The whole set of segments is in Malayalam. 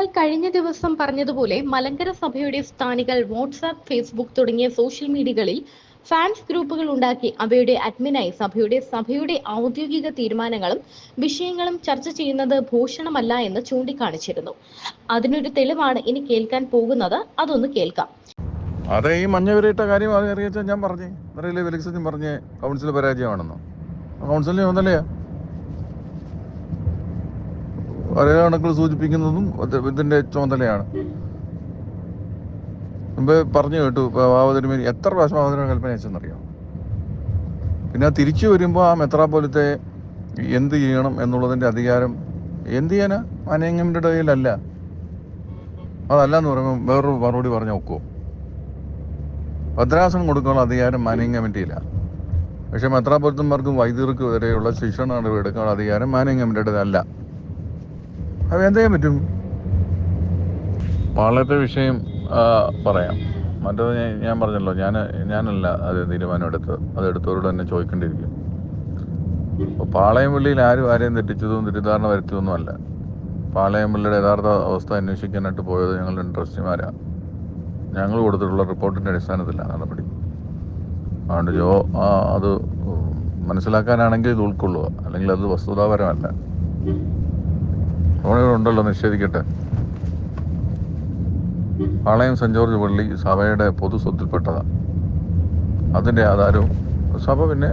താങ്കൾ കഴിഞ്ഞ ദിവസം പറഞ്ഞതുപോലെ മലങ്കര സഭയുടെ സ്ഥാനികൾ വാട്സാപ്പ് ഫേസ്ബുക്ക് തുടങ്ങിയ സോഷ്യൽ മീഡിയകളിൽ ഫാൻസ് ഗ്രൂപ്പുകൾ ഉണ്ടാക്കി അവയുടെ അഡ്മിനായി സഭയുടെ സഭയുടെ ഔദ്യോഗിക തീരുമാനങ്ങളും വിഷയങ്ങളും ചർച്ച ചെയ്യുന്നത് ഭൂഷണമല്ല എന്ന് ചൂണ്ടിക്കാണിച്ചിരുന്നു. അതിനൊരു തെളിവാണ് ഇനി കേൾക്കാൻ പോകുന്നത്. അതൊന്ന് കേൾക്കാം. അതെ ഈ മഞ്ഞ വിരയിട്ട കാര്യം അറിയിച്ചാൽ ഞാൻ പറഞ്ഞു. അറിയില്ലേ ഫെലിക്സ് പറഞ്ഞേ കൗൺസിൽ പരാജയമാണെന്നോ. കൗൺസിലിന് ചുമതലയാ ഒരേ കണക്കിൽ സൂചിപ്പിക്കുന്നതും ഇതിന്റെ ചുമതലയാണ് മുമ്പ് പറഞ്ഞു കേട്ടു ഭാവതിരുമേനി എത്ര പ്രാവശ്യം ഭാവതിരുമ കൽപ്പന അയച്ചെന്നറിയാം? പിന്നെ തിരിച്ചു വരുമ്പോൾ ആ മെത്രാപോലത്തെ എന്ത് ചെയ്യണം എന്നുള്ളതിന്റെ അധികാരം എന്ത് ചെയ്യാനാ? അനേങ്ങമിന്റെ ഇടയിലല്ല. അതല്ല എന്ന് പറയുമ്പോൾ വേറൊരു മറുപടി പറഞ്ഞു നോക്കുമോ ഭദ്രാസനം കൊടുക്കാനുള്ള അധികാരം മാനേജിംഗ് കമ്മിറ്റിയില്ല പക്ഷെ മെത്രാപുരത്തന്മാർക്കും വൈദ്യർക്കും വരെയുള്ള ശിക്ഷണ നടപടി എടുക്കാനുള്ള അധികാരം മാനേജ് കമ്മിറ്റിയുടെ അല്ല അത് എന്ത് ചെയ്യാൻ പറ്റും? പാളയത്തെ വിഷയം പറയാം. മറ്റത് ഞാൻ പറഞ്ഞല്ലോ ഞാൻ ഞാനല്ല അത് തീരുമാനം എടുത്തത്. അത് എടുത്തവരോട് തന്നെ ചോദിക്കേണ്ടിയിരിക്കും. അപ്പോൾ പാളയം പള്ളിയിൽ ആരും ആരെയും തെറ്റിച്ചതും തെറ്റിദ്ധാരണ വരുത്തിയതൊന്നും അല്ല. പാളയം പള്ളിയുടെ യഥാർത്ഥ അവസ്ഥ അന്വേഷിക്കാനായിട്ട് പോയത് ഞങ്ങളുടെ ഇൻട്രസ്റ്റിമാരാണ് ഞങ്ങൾ കൊടുത്തിട്ടുള്ള റിപ്പോർട്ടിന്റെ അടിസ്ഥാനത്തിലാണ് നടപടി. അതുകൊണ്ട് ജോ അത് മനസ്സിലാക്കാനാണെങ്കിൽ ഇത് ഉൾക്കൊള്ളുക. അല്ലെങ്കിൽ അത് വസ്തുതാപരമല്ല. ഉണ്ടല്ലോ നിഷേധിക്കട്ടെ. പാളയം സെന്റ് ജോർജ് പള്ളി സഭയുടെ പൊതു സ്വത്തിൽപ്പെട്ടതാണ് അതിന്റെ ആധാരവും സഭ പിന്നെ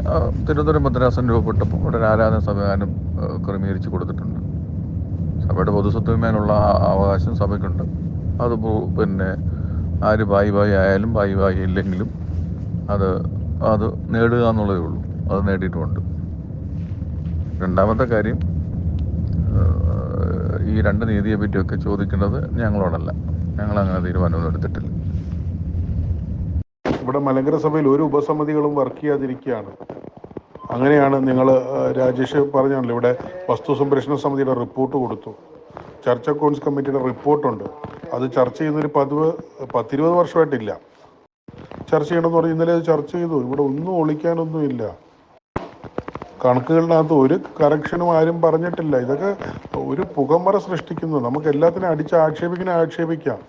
തിരുവനന്തപുരം മദ്രാസൻ രൂപപ്പെട്ടപ്പോൾ ഒരു ആരാധന സംവിധാനം ക്രമീകരിച്ച് കൊടുത്തിട്ടുണ്ട്. സഭയുടെ പൊതു സ്വത്തുമേനുള്ള അവകാശം സഭയ്ക്കുണ്ട്. അത് പിന്നെ ആര് ബായി ബായി ആയാലും ബായി ബായി ഇല്ലെങ്കിലും അത് അത് നേടുക എന്നുള്ളതേ ഉള്ളൂ. അത് നേടിയിട്ടുമുണ്ട് രണ്ടാമത്തെ കാര്യം ഈ രണ്ട് നീതിയെ പറ്റിയൊക്കെ ചോദിക്കേണ്ടത് ഞങ്ങളോടല്ല. ഞങ്ങൾ അങ്ങനെ തീരുമാനമൊന്നും എടുത്തിട്ടില്ല. ഇവിടെ മലങ്കര സഭയിൽ ഒരു ഉപസമിതികളും വർക്ക് ചെയ്യാതിരിക്കുകയാണ്. അങ്ങനെയാണ് നിങ്ങൾ രാജേഷ് പറഞ്ഞാണല്ലോ ഇവിടെ വസ്തു സംരക്ഷണ സമിതിയുടെ റിപ്പോർട്ട് കൊടുത്തു. ചർച്ച അക്കൗണ്ട്സ് കമ്മിറ്റിയുടെ റിപ്പോർട്ടുണ്ട് അത് ചർച്ച ചെയ്യുന്നൊരു പതിവ് പത്തിരുപത് വർഷമായിട്ടില്ല. ചർച്ച ചെയ്യണമെന്ന് പറഞ്ഞ് ഇന്നലെ ചർച്ച ചെയ്തു. ഇവിടെ ഒന്നും ഒളിക്കാനൊന്നുമില്ല. കണക്കുകളിനകത്ത് ഒരു കറക്ഷനും ആരും പറഞ്ഞിട്ടില്ല. ഇതൊക്കെ ഒരു പുകമറ സൃഷ്ടിക്കുന്നു. നമുക്ക് എല്ലാത്തിനും അടിച്ച് ആക്ഷേപിക്കണേ ആക്ഷേപിക്കാം.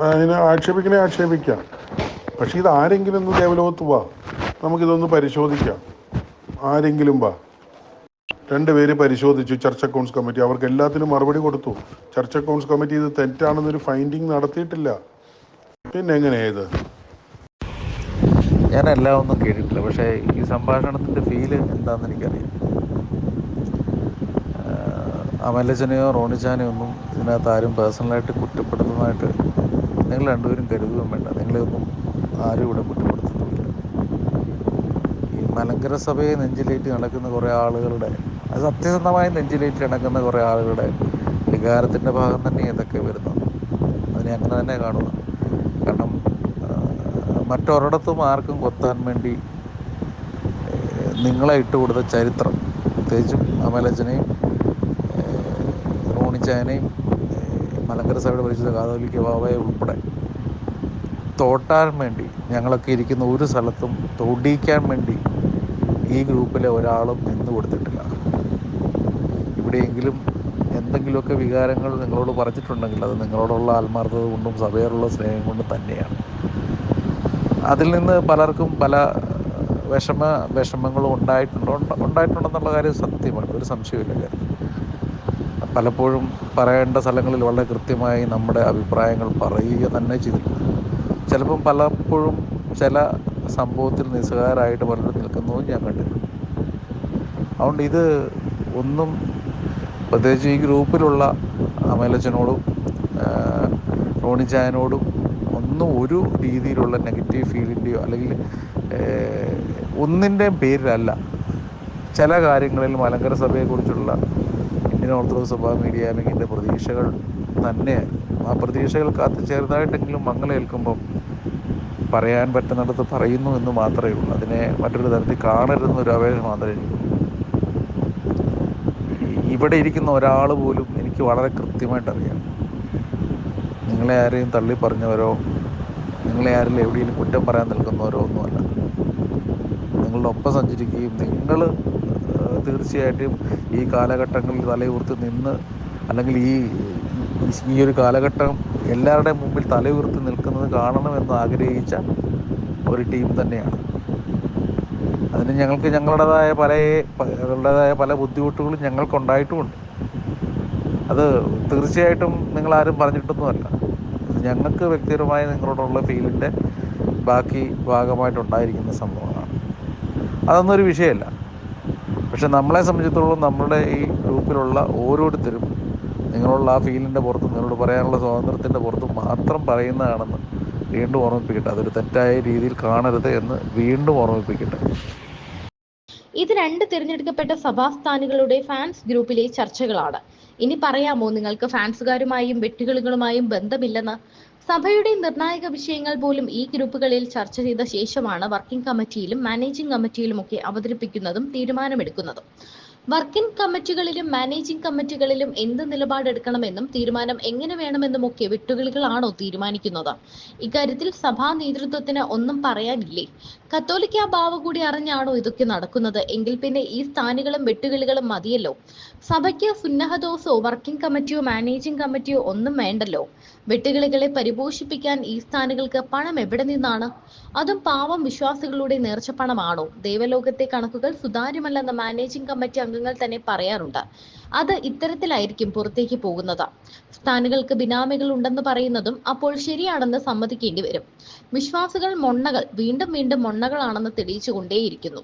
അതിനെ ആക്ഷേപിക്കണേ ആക്ഷേപിക്കാം. പക്ഷേ ഇത് ആരെങ്കിലും ഒന്ന് ദേവലോകത്ത് വാ. നമുക്കിതൊന്ന് പരിശോധിക്കാം. ആരെങ്കിലും വാ. രണ്ടുപേര് പരിശോധിച്ചു ചർച്ച് അക്കൗണ്ട്സ് കമ്മിറ്റി അവർക്ക് എല്ലാത്തിനും മറുപടി കൊടുത്തു. ചർച്ച് അക്കൗണ്ട്സ് കമ്മിറ്റി ഇത് തെറ്റാണെന്നൊരു ഫൈൻഡിങ് നടത്തിയിട്ടില്ല. പിന്നെ എങ്ങനെയാ ഇത്? ഞാൻ എല്ലാം ഒന്നും കേട്ടിട്ടില്ല. പക്ഷേ ഈ സംഭാഷണത്തിന്റെ ഫീൽ എന്താണെന്ന് എനിക്കറിയാം അമലച്ചനെയോ റോണിച്ചാനെയോ ഒന്നും ഇതിനകത്ത് ആരും പേഴ്സണലായിട്ട് കുറ്റപ്പെടുത്തുന്നതായിട്ട് നിങ്ങൾ രണ്ടുപേരും കരുതുകയും വേണ്ട. നിങ്ങളെയൊന്നും ആരും ഇവിടെ കുറ്റപ്പെടുത്തുന്നില്ല. ഈ മലങ്കര സഭയെ നെഞ്ചിലേറ്റ് നടക്കുന്ന കുറേ ആളുകളുടെ അത് സത്യസന്ധമായി നെഞ്ചിലേറ്റ് നടക്കുന്ന കുറേ ആളുകളുടെ വികാരത്തിന്റെ ഭാഗം തന്നെ ഇതൊക്കെ വരുന്നത് അതിനെ അങ്ങനെ തന്നെ കാണുക മറ്റൊരിടത്തും ആർക്കും കൊത്താൻ വേണ്ടി നിങ്ങളെ ഇട്ട് കൊടുത്ത ചരിത്രം. പ്രത്യേകിച്ചും അമലച്ചനെയും റോണിച്ചായനെയും മലങ്കര സഭയുടെ പരിശുദ്ധ കാതോലിക്ക ബാബയെ ഉൾപ്പെടെ തോട്ടാൻ വേണ്ടി ഞങ്ങളൊക്കെ ഇരിക്കുന്ന ഒരു സ്ഥലത്തും തോടിക്കാൻ വേണ്ടി ഈ ഗ്രൂപ്പിലെ ഒരാളും നിന്ന് കൊടുത്തിട്ടില്ല. ഇവിടെയെങ്കിലും എന്തെങ്കിലുമൊക്കെ വികാരങ്ങൾ നിങ്ങളോട് പറഞ്ഞിട്ടുണ്ടെങ്കിൽ അത് നിങ്ങളോടുള്ള ആത്മാർത്ഥത കൊണ്ടും സഭയോടുള്ള സ്നേഹം കൊണ്ടും തന്നെയാണ്. അതിൽ നിന്ന് പലർക്കും പല വിഷമ വിഷമങ്ങളും ഉണ്ടായിട്ടുണ്ടോ. ഉണ്ട- ഉണ്ടായിട്ടുണ്ടെന്നുള്ള കാര്യം സത്യമാണ്. ഒരു സംശയമില്ല കാര്യം പലപ്പോഴും പറയേണ്ട സ്ഥലങ്ങളിൽ വളരെ കൃത്യമായി നമ്മുടെ അഭിപ്രായങ്ങൾ പറയുക തന്നെ ചെയ്തിട്ടുണ്ട്. ചിലപ്പം പലപ്പോഴും ചില സംഭവത്തിൽ നിസ്സഹാരായിട്ട് പലരും നിൽക്കുന്നതും ഞാൻ കണ്ടിട്ടുണ്ട്. അതുകൊണ്ട് ഇത് ഒന്നും പ്രത്യേകിച്ച് ഈ ഗ്രൂപ്പിലുള്ള അമലച്ചനോടും റോണിച്ചായനോടും ഒന്നും ഒരു രീതിയിലുള്ള നെഗറ്റീവ് ഫീലിന്റെയോ അല്ലെങ്കിൽ ഒന്നിന്റെയും പേരിലല്ല. ചില കാര്യങ്ങളിൽ മലങ്കര സഭയെക്കുറിച്ചുള്ള ഇന്ത്യൻ ഓർത്തഡോക്സ് സഭ മീഡിയ വിങ്ങിന്റെ പ്രതീക്ഷകൾ തന്നെ ആ പ്രതീക്ഷകൾ കാത്തു ചെറുതായിട്ടെങ്കിലും മങ്ങലേൽക്കുമ്പം പറയാൻ പറ്റുന്നിടത്ത് പറയുന്നു എന്ന് മാത്രമേ ഉള്ളൂ. അതിനെ മറ്റൊരു തരത്തിൽ കാണരുതെന്നൊരു അപേക്ഷ മാത്രമേ ഇവിടെ ഇരിക്കുന്ന ഒരാൾ പോലും എനിക്ക് വളരെ കൃത്യമായിട്ട് അറിയാം നിങ്ങളെ ആരെയും തള്ളി പറഞ്ഞവരോ നിങ്ങളെ ആരെങ്കിലും എവിടെയെങ്കിലും കുറ്റം പറയാൻ നിൽക്കുന്നവരോ ഒന്നുമല്ല. നിങ്ങളുടെ ഒപ്പം സഞ്ചരിക്കുകയും നിങ്ങൾ തീർച്ചയായിട്ടും ഈ കാലഘട്ടങ്ങളിൽ തലയുർത്ത് നിന്ന് അല്ലെങ്കിൽ ഈ ഈ ഒരു കാലഘട്ടം എല്ലാവരുടെയും മുമ്പിൽ തലയുർത്തി നിൽക്കുന്നത് കാണണമെന്ന് ആഗ്രഹിച്ച ഒരു ടീം തന്നെയാണ്. അതിന് ഞങ്ങൾക്ക് ഞങ്ങളുടേതായ പല ഞങ്ങളുടേതായ പല ബുദ്ധിമുട്ടുകളും ഞങ്ങൾക്കുണ്ടായിട്ടുമുണ്ട്. അത് തീർച്ചയായിട്ടും നിങ്ങളാരും പറഞ്ഞിട്ടൊന്നുമല്ല. ഞങ്ങൾക്ക് വ്യക്തിപരമായി നിങ്ങളോടുള്ള ഫീലിന്റെ ബാക്കി ഭാഗമായിട്ടുണ്ടായിരിക്കുന്ന സംഭവമാണ് അതൊന്നും ഒരു വിഷയമല്ല. പക്ഷെ നമ്മളെ സംബന്ധിച്ചിടത്തോളം നമ്മുടെ ഈ ഗ്രൂപ്പിലുള്ള ഓരോരുത്തരും നിങ്ങളുള്ള ആ ഫീലിന്റെ പുറത്തും നിങ്ങളോട് പറയാനുള്ള സ്വാതന്ത്ര്യത്തിന്റെ പുറത്തും മാത്രം പറയുന്നതാണെന്ന് വീണ്ടും ഓർമ്മിപ്പിക്കട്ടെ. അതൊരു തെറ്റായ രീതിയിൽ കാണരുത് എന്ന് വീണ്ടും ഓർമ്മിപ്പിക്കട്ടെ. ഇത് രണ്ട് തിരഞ്ഞെടുക്കപ്പെട്ട സഭാസ്ഥാനികളുടെ ഫാൻസ് ഗ്രൂപ്പിലെ ചർച്ചകളാണ്. ഇനി പറയാമോ നിങ്ങൾക്ക് ഫാൻസുകാരുമായും വെട്ടുകിളികളുമായും ബന്ധമില്ലെന്ന്? സഭയുടെ നിർണായക വിഷയങ്ങൾ പോലും ഈ ഗ്രൂപ്പുകളിൽ ചർച്ച ചെയ്ത ശേഷമാണ് വർക്കിംഗ് കമ്മിറ്റിയിലും മാനേജിംഗ് കമ്മിറ്റിയിലും ഒക്കെ അവതരിപ്പിക്കുന്നതും തീരുമാനമെടുക്കുന്നതും. വർക്കിംഗ് കമ്മിറ്റികളിലും മാനേജിംഗ് കമ്മിറ്റികളിലും എന്ത് നിലപാടെടുക്കണമെന്നും തീരുമാനം എങ്ങനെ വേണമെന്നും ഒക്കെ വിട്ടുകിളികളാണോ തീരുമാനിക്കുന്നത്? ഇക്കാര്യത്തിൽ സഭാ നേതൃത്വത്തിന് ഒന്നും പറയാനില്ലേ? കത്തോലിക്ക ഭാവ കൂടി അറിഞ്ഞാണോ ഇതൊക്കെ നടക്കുന്നത്? എങ്കിൽ പിന്നെ ഈ സ്ഥാനികളും വെട്ടുകിളികളും മതിയല്ലോ. സഭയ്ക്ക് സുന്നഹദോസോ വർക്കിംഗ് കമ്മിറ്റിയോ മാനേജിംഗ് കമ്മിറ്റിയോ ഒന്നും വേണ്ടല്ലോ. വെട്ടുകിളികളെ പരിപോഷിപ്പിക്കാൻ ഈ സ്ഥാനികൾക്ക് പണം എവിടെ നിന്നാണ്? അതും പാവം വിശ്വാസികളുടെ നേർച്ചപ്പണമാണോ ദേവലോകത്തെ കണക്കുകൾ സുതാര്യമല്ലെന്ന മാനേജിംഗ് കമ്മിറ്റി അംഗങ്ങൾ തന്നെ പറയാറുണ്ട്. അത് ഇത്തരത്തിലായിരിക്കും പുറത്തേക്ക് പോകുന്നത്. സ്ഥാനുകൾക്ക് ബിനാമികൾ ഉണ്ടെന്ന് പറയുന്നതും അപ്പോൾ ശരിയാണെന്ന് സമ്മതിക്കേണ്ടി വരും. വിശ്വാസികൾ മൊണ്ണകൾ വീണ്ടും വീണ്ടും മൊണ്ണകളാണെന്ന് തെളിയിച്ചുകൊണ്ടേയിരിക്കുന്നു.